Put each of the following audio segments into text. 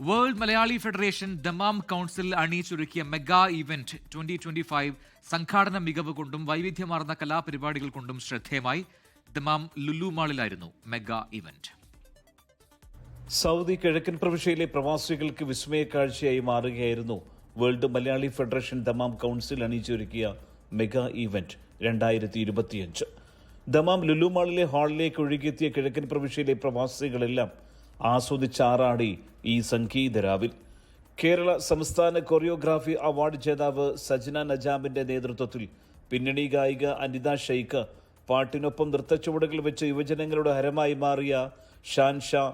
World Malayali federation Dammam council അണിയിച്ചൊരുക്കിയ mega event twenty twenty five സംഘാടന മികവ് കൊണ്ടും വൈവിധ്യമാർന്ന കലാപരിപാടികൾ കൊണ്ടും ശ്രദ്ധേയമായി ദമാം ലുലു മാളിലായിരുന്നു മെഗാ ഇവന്റ്. സൗദി കിഴക്കൻ പ്രവിശ്യയിലെ പ്രവാസികൾക്ക് വിസ്മയ കാഴ്ചയായി മാറുകയായിരുന്നു world Malayali federation Dammam council അണിയിച്ചൊരുക്കിയ mega event രണ്ടായിരത്തി ഇരുപത്തിയഞ്ച് ദമാം ലുലു മാളിലെ ഹാളിലേക്ക് ഒഴുകിയെത്തിയ കിഴക്കൻ പ്രവിശ്യയിലെ പ്രവാസികളെല്ലാം ആസ്വദിച്ചാറാടി ഈ സംഗീതരാവിൽ. കേരള സംസ്ഥാന കൊറിയോഗ്രാഫി അവാർഡ് ജേതാവ് സജന നജാമിന്റെ നേതൃത്വത്തിൽ പിന്നണി ഗായിക അനിത ഷെയ്ഖ് പാട്ടിനൊപ്പം നൃത്തച്ചുവടുകൾ വെച്ച് യുവജനങ്ങളുടെ ഹരമായി മാറിയ ഷാൻ ഷാ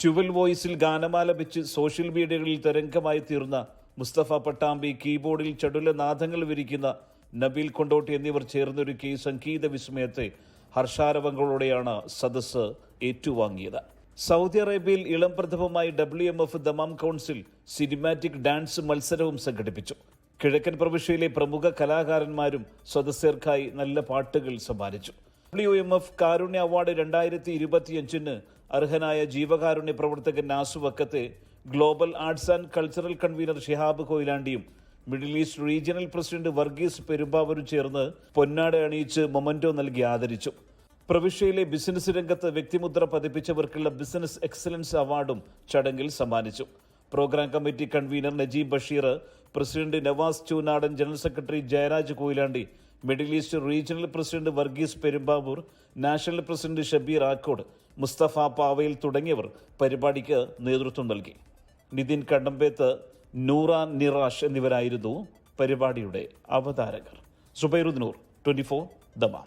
ട്യുവൽ വോയിസിൽ ഗാനമാലപിച്ച് സോഷ്യൽ മീഡിയകളിൽ തരംഗമായി തീർന്ന മുസ്തഫ പട്ടാമ്പി കീബോർഡിൽ ചടുല നാദങ്ങൾ വിരിക്കുന്ന നബീൽ കൊണ്ടോട്ടി എന്നിവർ ചേർന്നൊരുക്കി സംഗീത വിസ്മയത്തെ ഹർഷാരവങ്ങളോടെയാണ് സദസ് ഏറ്റുവാങ്ങിയത്. സൗദി അറേബ്യയിൽ ഇളം പ്രഥമമായി W M F Dammam council cinematic dance മത്സരവും സംഘടിപ്പിച്ചു. കിഴക്കൻ പ്രവിശ്യയിലെ പ്രമുഖ കലാകാരന്മാരും സദസ്യർക്കായി നല്ല പാട്ടുകൾ സമ്മാനിച്ചു. ഡബ്ല്യു എം എഫ് കാരുണ്യ അവാർഡ് രണ്ടായിരത്തി ഇരുപത്തിയഞ്ചിന് അർഹനായ ജീവകാരുണ്യ പ്രവർത്തകൻ Nasu വക്കത്തെ global arts and cultural convener Shihab കൊയിലാണ്ടിയും Middle East regional president Varghese പെരുമ്പാവൂരും ചേർന്ന് പൊന്നാട അണിയിച്ച് മൊമന്റോ നൽകി ആദരിച്ചു. പ്രവിശ്യയിലെ ബിസിനസ് രംഗത്ത് വ്യക്തിമുദ്ര പതിപ്പിച്ചവർക്കുള്ള ബിസിനസ് എക്സലൻസ് അവാർഡും ചടങ്ങിൽ സമ്മാനിച്ചു. Programme committee convener Najeeb Basheer president Navas Choonadan general secretary Jayaraj Koyilandi Middle East regional president Varghese Perumbavoor national president Shabeer Akkode Mustafa Pavayil തുടങ്ങിയവർ പരിപാടിക്ക് നേതൃത്വം നൽകി. നിതിൻ കണ്ടമ്പേത്ത് നൂറ നിറാഷ് എന്നിവരായിരുന്നു പരിപാടിയുടെ അവതാരകർ. Subairudnoor twenty four Dammam.